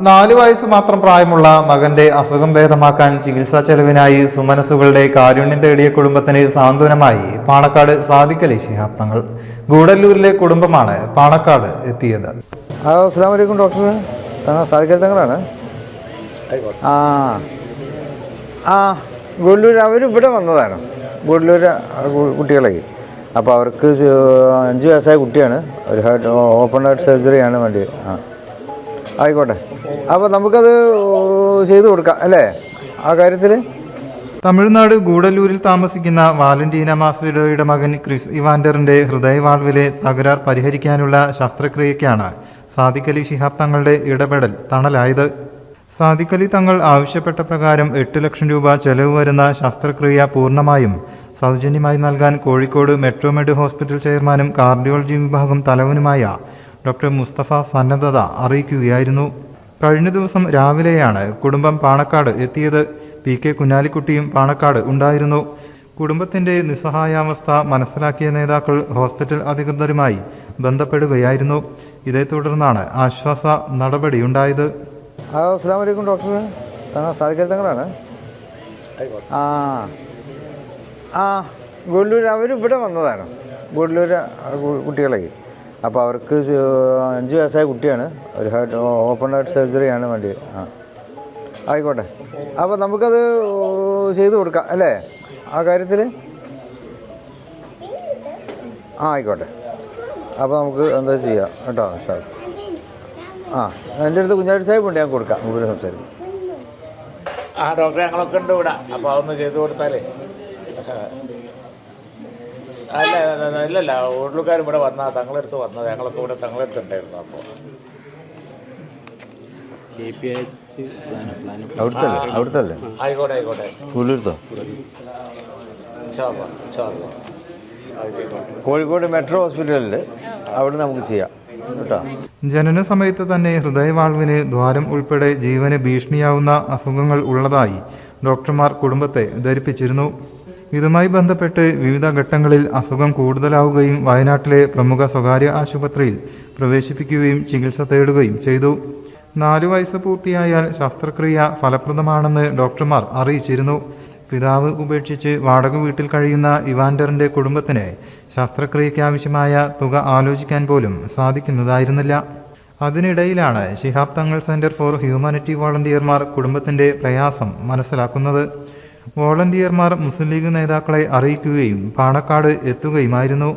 നാലു വയസ്സ് മാത്രം പ്രായമുള്ള മകന്റെ അസുഖം ഭേദമാക്കാൻ ചികിത്സാ ചെലവിനായി സുമനസുകളുടെ കാരുണ്യം തേടിയ കുടുംബത്തിന് സാന്ത്വനമായി പാണക്കാട് സാദിഖലി ശിഹാബ് തങ്ങൾ. ഗൂഡല്ലൂരിലെ കുടുംബമാണ് പാണക്കാട് എത്തിയത്. ഹലോ അസ്സാം വലൈക്കും ഡോക്ടർ. തങ്ങൾ ആ ആ ഗൂഡല്ലൂർ അവരിവിടെ വന്നതാണ്. ഗൂഡല്ലൂർ കുട്ടികളെ. അപ്പോൾ അവർക്ക് അഞ്ച് വയസ്സായ കുട്ടിയാണ്. ഒരു ഹാർട്ട് ഓപ്പൺ ഹാർട്ട് സർജറിയാണ് വേണ്ടി ആ. ആയിക്കോട്ടെ. അപ്പോൾ നമുക്കത് ചെയ്തു കൊടുക്കാം അല്ലേ? ആ കാര്യത്തിൽ? തമിഴ്നാട് ഗൂഡല്ലൂരിൽ താമസിക്കുന്ന വാലന്റീന മാസിഡോയുടെ മകൻ ക്രിസ് ഇവാൻഡറിന്റെ ഹൃദയവാൾവിലെ തകരാർ പരിഹരിക്കാനുള്ള ശസ്ത്രക്രിയയ്ക്കാണ് സാദിഖലി ശിഹാബ് തങ്ങളുടെ ഇടപെടൽ തണലായത്. സാദിഖലി തങ്ങൾ ആവശ്യപ്പെട്ട പ്രകാരം എട്ട് ലക്ഷം രൂപ ചെലവ് വരുന്ന ശസ്ത്രക്രിയ പൂർണമായും സൗജന്യമായി നൽകാൻ കോഴിക്കോട് മെട്രോമെഡ് ഹോസ്പിറ്റൽ ചെയർമാനും കാർഡിയോളജി വിഭാഗം തലവനുമായ ഡോക്ടർ മുസ്തഫ സന്നദ്ധത അറിയിക്കുകയായിരുന്നു. കഴിഞ്ഞ ദിവസം രാവിലെയാണ് കുടുംബം പാണക്കാട് എത്തിയത്. പി കെ കുഞ്ഞാലിക്കുട്ടിയും പാണക്കാട് ഉണ്ടായിരുന്നു. കുടുംബത്തിന്റെ നിസ്സഹായാവസ്ഥ മനസ്സിലാക്കിയ നേതാക്കൾ ഹോസ്പിറ്റൽ അധികൃതരുമായി ബന്ധപ്പെടുകയായിരുന്നു. ഇതേ തുടർന്നാണ് ആശ്വാസ നടപടിയുണ്ടായത് ഹലോ അസ്സാം വലൈക്കും ഡോക്ടർ. സാധിക്കട്ടങ്ങളാണ് ആ ആ ഗുഡ്ലൂർ അവർ ഇവിടെ വന്നതാണ്. ഗുഡ്ലൂർ കുട്ടികളെ. അപ്പോൾ അവർക്ക് അഞ്ച് വയസ്സായ കുട്ടിയാണ്. ഒരു ഹാർട്ട് ഓപ്പൺ ഹാർട്ട് സർജറിയാണ് വേണ്ടി ആ. ആയിക്കോട്ടെ. അപ്പോൾ നമുക്കത് ചെയ്തു കൊടുക്കാം അല്ലേ? ആ കാര്യത്തിൽ ആ ആയിക്കോട്ടെ. അപ്പോൾ നമുക്ക് എന്താ ചെയ്യാം? കേട്ടോ സാർ. ആ എന്റെ അടുത്ത് കുഞ്ഞാടി സാഹിബ് ഉണ്ട് ഞാൻ കൊടുക്കാം. ഇവിടെ സംസാരിക്കും. ആ ഡോക്ടറെ ഞങ്ങളൊക്കെ ഉണ്ട് ഇവിടെ. അപ്പോൾ അതൊന്ന് ചെയ്തു കൊടുത്താലേ. അല്ല ഇല്ലല്ല. ഉള്ളുകാർ ഇവിടെ വന്നാ തങ്ങളെടുത്ത് വന്നത്. ഞങ്ങളൊക്കെ ഇവിടെ തങ്ങളെടുത്ത് ഉണ്ടായിരുന്നു അപ്പോൾ അവിടുത്തെ. അവിടുത്തെ ആയിക്കോട്ടെ ആയിക്കോട്ടെ. കോഴിക്കോട് മെട്രോ ഹോസ്പിറ്റലിൽ അവിടെ നമുക്ക് ചെയ്യാം. ജനന സമയത്ത് തന്നെ ഹൃദയവാൾവിന് ദ്വാരം ഉൾപ്പെടെ ജീവന് ഭീഷണിയാവുന്ന അസുഖങ്ങൾ ഉള്ളതായി ഡോക്ടർമാർ കുടുംബത്തെ ധരിപ്പിച്ചിരുന്നു. ഇതുമായി ബന്ധപ്പെട്ട് വിവിധ ഘട്ടങ്ങളിൽ അസുഖം കൂടുതലാവുകയും വയനാട്ടിലെ പ്രമുഖ സ്വകാര്യ ആശുപത്രിയിൽ പ്രവേശിപ്പിക്കുകയും ചികിത്സ തേടുകയും ചെയ്തു. നാലു വയസ്സ് പൂർത്തിയായാൽ ശസ്ത്രക്രിയ ഫലപ്രദമാണെന്ന് ഡോക്ടർമാർ അറിയിച്ചിരുന്നു. പിതാവ് ഉപേക്ഷിച്ച് വാടക വീട്ടിൽ കഴിയുന്ന ഇവാൻഡറിന്റെ കുടുംബത്തിന് ശസ്ത്രക്രിയയ്ക്ക് ആവശ്യമായ തുക ആലോചിക്കാൻ പോലും സാധിക്കുന്നതായിരുന്നില്ല. അതിനിടയിലാണ് Shihab Thangal centre for humanity വോളണ്ടിയർമാർ കുടുംബത്തിന്റെ പ്രയാസം മനസ്സിലാക്കുന്നത്. വോളണ്ടിയർമാർ മുസ്ലിം ലീഗ് നേതാക്കളെ അറിയിക്കുകയും പാണക്കാട് എത്തുകയുമായിരുന്നു.